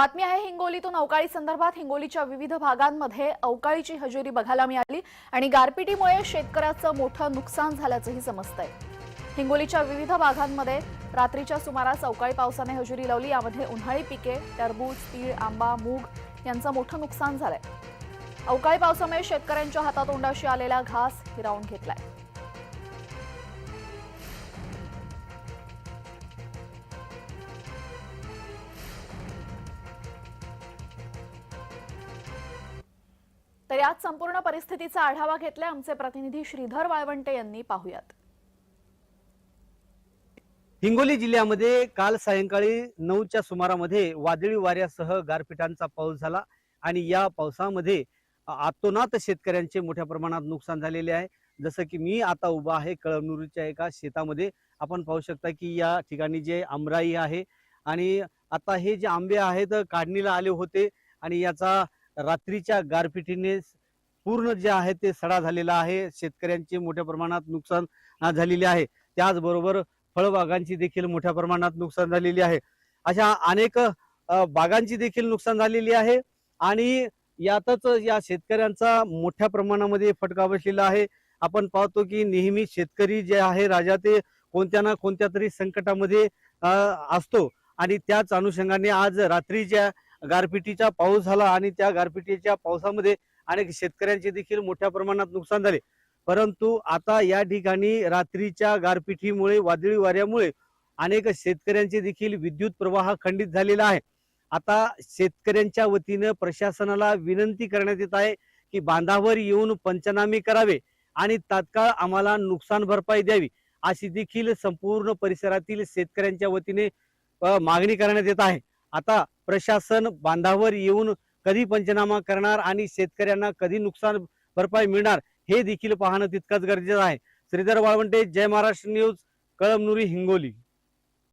बातमी आहे हिंगोलीतून अवकाळी संदर्भात हिंगोलीच्या विविध भागांमध्ये अवकाळीची हजेरी बघायला मिळाली आणि गारपिटीमुळे शेतकऱ्याचं मोठं नुकसान झाल्याचंही समजतंय. हिंगोलीच्या विविध भागांमध्ये रात्रीच्या सुमारास अवकाळी पावसाने हजेरी लावली यामध्ये उन्हाळी पिके टरबूज तीळ आंबा मूग यांचं मोठं नुकसान झालंय. अवकाळी पावसामुळे शेतकऱ्यांच्या हातातोंडाशी आलेला घास हिरावून घेतलाय. तर संपूर्ण परिस्थितीचा आढावा घेतलाय आमचे प्रतिनिधी श्रीधर वाळवंटे यांनी. पाहुयात. हिंगोली जिल्ह्यामध्ये काल सायंकाळी नऊच्या सुमारामध्ये वादळी वाऱ्यासह गारपिटांचा पाऊस झाला आणि या पावसामध्ये आतोनात शेतकऱ्यांचे मोठ्या प्रमाणात नुकसान झालेले आहे. जसं की मी आता उभा आहे कळमनुरीच्या एका शेतामध्ये. आपण पाहू शकता की या ठिकाणी जे आमराई आहे आणि आता हे जे आंबे आहेत काढणीला आले होते आणि याचा रात्रीच्या गारपिटीने पूर्ण जे आहे ते सडा झालेला आहे. शेतकऱ्यांचे मोठ्या प्रमाणात नुकसान झालेले आहे. त्याचबरोबर फळबागांची देखील मोठ्या प्रमाणात नुकसान झालेली आहे. अशा अनेक बागांची देखील नुकसान झालेली आहे. आणि यातच या शेतकऱ्यांचा मोठ्या प्रमाणामध्ये फटका बसलेला आहे. आपण पाहतो की नेहमी शेतकरी जे आहे राजा ते कोणत्या ना कोणत्या तरी संकटामध्ये असतो. आणि त्याच अनुषंगाने आज रात्रीच्या गारपिटीचा पाऊस झाला आणि त्या गारपिटीच्या पावसामध्ये अनेक शेतकऱ्यांचे देखील मोठ्या प्रमाणात नुकसान झाले. परंतु आता या ठिकाणी रात्रीच्या गारपिटीमुळे वादळी वाऱ्यामुळे अनेक शेतकऱ्यांचे देखील विद्युत प्रवाह खंडित झालेला आहे. आता शेतकऱ्यांच्या वतीनं प्रशासनाला विनंती करण्यात येत आहे की बांधावर येऊन पंचनामे करावे आणि तात्काळ आम्हाला नुकसान भरपाई द्यावी अशी देखील संपूर्ण परिसरातील शेतकऱ्यांच्या वतीने मागणी करण्यात येत आहे. आता प्रशासन बांधावर येऊन कधी पंचनामा करणार आणि शेतकऱ्यांना कधी नुकसान भरपाई मिळणार हे देखील पाहणं तितकंच गरजेचं आहे. श्रीधर वाळवंटे जय महाराष्ट्र न्यूज कळमनुरी हिंगोली.